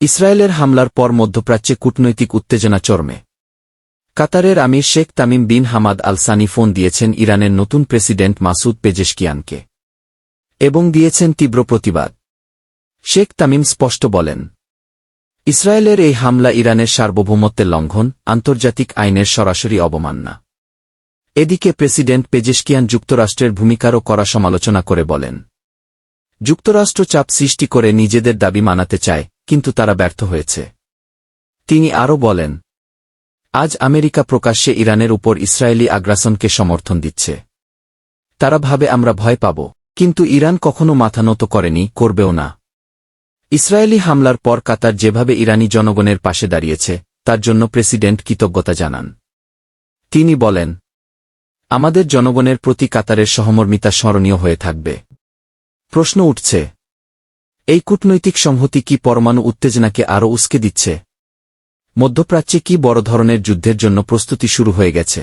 ইসরায়েলের হামলার পর মধ্যপ্রাচ্যে কূটনৈতিক উত্তেজনা চরমে। কাতারের আমির Sheikh Tamim bin Hamad Al Thani phone দিয়েছেন ইরানের নতুন প্রেসিডেন্ট মাসুদ পেজেশকিয়ানকে। এবং দিয়েছেন তীব্র প্রতিবাদ। শেখ তামিম স্পষ্ট বলেন, ইসরায়েলের এই হামলা ইরানের সার্বভৌমত্বের লঙ্ঘন, আন্তর্জাতিক আইনের সরাসরি অবমাননা। এদিকে প্রেসিডেন্ট পেজেশকিয়ান যুক্তরাষ্ট্রের ভূমিকারও করা সমালোচনা করে বলেন, যুক্তরাষ্ট্র চাপ সৃষ্টি করে নিজেদের দাবি মানাতে চায় কিন্তু তারা ব্যর্থ হয়েছে। তিনি আরও বলেন, আজ আমেরিকা প্রকাশ্যে ইরানের উপর ইসরায়েলি আগ্রাসনকে সমর্থন দিচ্ছে। তারা ভাবে আমরা ভয় পাব, কিন্তু ইরান কখনো মাথা নত করেনি, করবেও না। ইসরায়েলি হামলার পর কাতার যেভাবে ইরানি জনগণের পাশে দাঁড়িয়েছে, তার জন্য প্রেসিডেন্ট কৃতজ্ঞতা জানান। তিনি বলেন, আমাদের জনগণের প্রতি কাতারের সহমর্মিতা স্মরণীয় হয়ে থাকবে। প্রশ্ন উঠছে এই কূটনৈতিক সংহতি কি পরমাণু উত্তেজনাকে আরও উস্কে দিচ্ছে? মধ্যপ্রাচ্যে কি বড় ধরনের যুদ্ধের জন্য প্রস্তুতি শুরু হয়ে গেছে?